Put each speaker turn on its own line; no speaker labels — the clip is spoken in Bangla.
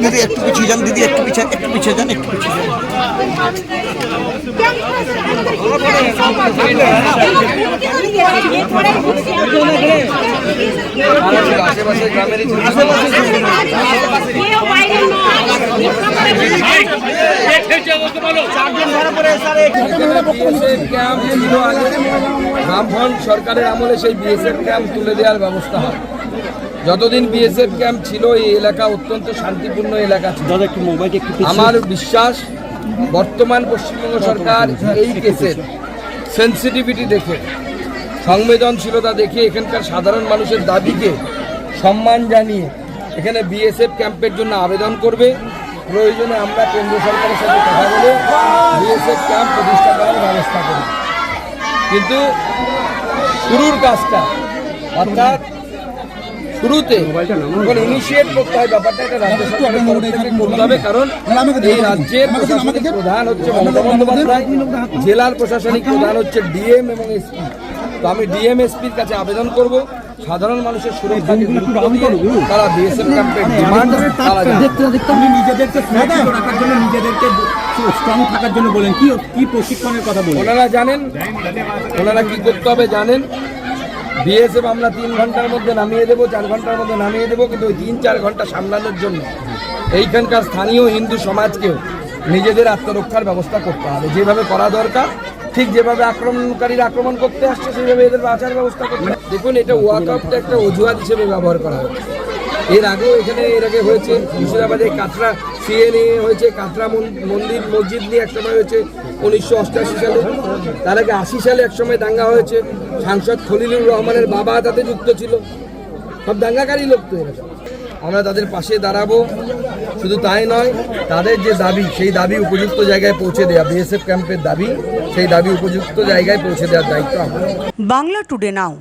দিদি একটু পিছিয়ে যান দিদি একটু পিছিয়ে একটু পিছিয়ে যান একটু পিছিয়ে যান।
কেউ বাইরে নয়
বিএসএফ ক্যাম্প ছিল আগে বামফ্রন্ট সরকারের আমলে সেই বিএসএফ ক্যাম্প তুলে দেওয়ার ব্যবস্থা হয়। যতদিন বিএসএফ ক্যাম্প ছিল এই এলাকা অত্যন্ত শান্তিপূর্ণ এলাকা ছিল। আমার বিশ্বাস বর্তমান পশ্চিমবঙ্গ সরকার এই কেসের সেন্সিটিভিটি দেখে সংবেদনশীলতা দেখে এখানকার সাধারণ মানুষের দাবিকে সম্মান জানিয়ে এখানে বিএসএফ ক্যাম্পের জন্য আবেদন করবে। প্রয়োজনে আমরা কেন্দ্র সরকারের সাথে কথা বলে বিএসএফ ক্যাম্প প্রতিষ্ঠা করার ব্যবস্থা করব কিন্তু শুরুর কাজটা অর্থাৎ শুরুতে ইনিশিয়েট করতে হয় ব্যাপারটা এটা রাজ্য সরকারের করতে হবে কারণ এই রাজ্যের প্রশাসনিক প্রধান হচ্ছে মমতা বন্দ্যোপাধ্যায় জেলার প্রশাসনিক প্রধান হচ্ছে ডিএম এবং এসপি। তো আমি ডিএম এসপির কাছে আবেদন করব। সাধারণ মানুষের সুরক্ষাকে তারা বিএসএফ ডিমান্ড
নিজেদেরকে নিজেদেরকে স্ট্রং থাকার জন্য বলেন। কি কি প্রশিক্ষণের কথা বলেন
ওনারা জানেন ওনারা কি করতে হবে জানেন? বিএসএফ আমরা তিন ঘণ্টার মধ্যে নামিয়ে দেবো চার ঘণ্টার মধ্যে নামিয়ে দেবো কিন্তু ওই তিন চার ঘণ্টা সামলানোর জন্য এইখানকার স্থানীয় হিন্দু সমাজকেও নিজেদের আত্মরক্ষার ব্যবস্থা করতে হবে। যেভাবে করা দরকার ঠিক যেভাবে আক্রমণকারীরা আক্রমণ করতে আসছে সেইভাবে এদের বাঁচার ব্যবস্থা করতে দেখুন এটা ওয়াকআউটটা একটা অজুহাত হিসেবে ব্যবহার করা হচ্ছে এর আগেও এখানে এর আগে হয়েছে মুর্শিদাবাদে কাটরা সিএনএ হয়েছে কাটরা মন- মন্দির মসজিদ নিয়ে একসময় হয়েছে উনিশশো অষ্টাশি সালে। তার আগে আশি সালে একসময় দাঙ্গা হয়েছে। সাংসদ খলিলুর রহমানের বাবা তাতে যুক্ত ছিল। সব দাঙ্গাকারী লোক তো এরা। আমরা তাদের পাশে দাঁড়াবো। শুধু তাই নয়, তাদের যে দাবি, সেই দাবি উপযুক্ত জায়গায় পৌঁছে দেওয়া বিএসএফ ক্যাম্পের দাবি, সেই দাবি উপযুক্ত জায়গায় পৌঁছে দেওয়ার দায়িত্ব
বাংলা টুডে নাও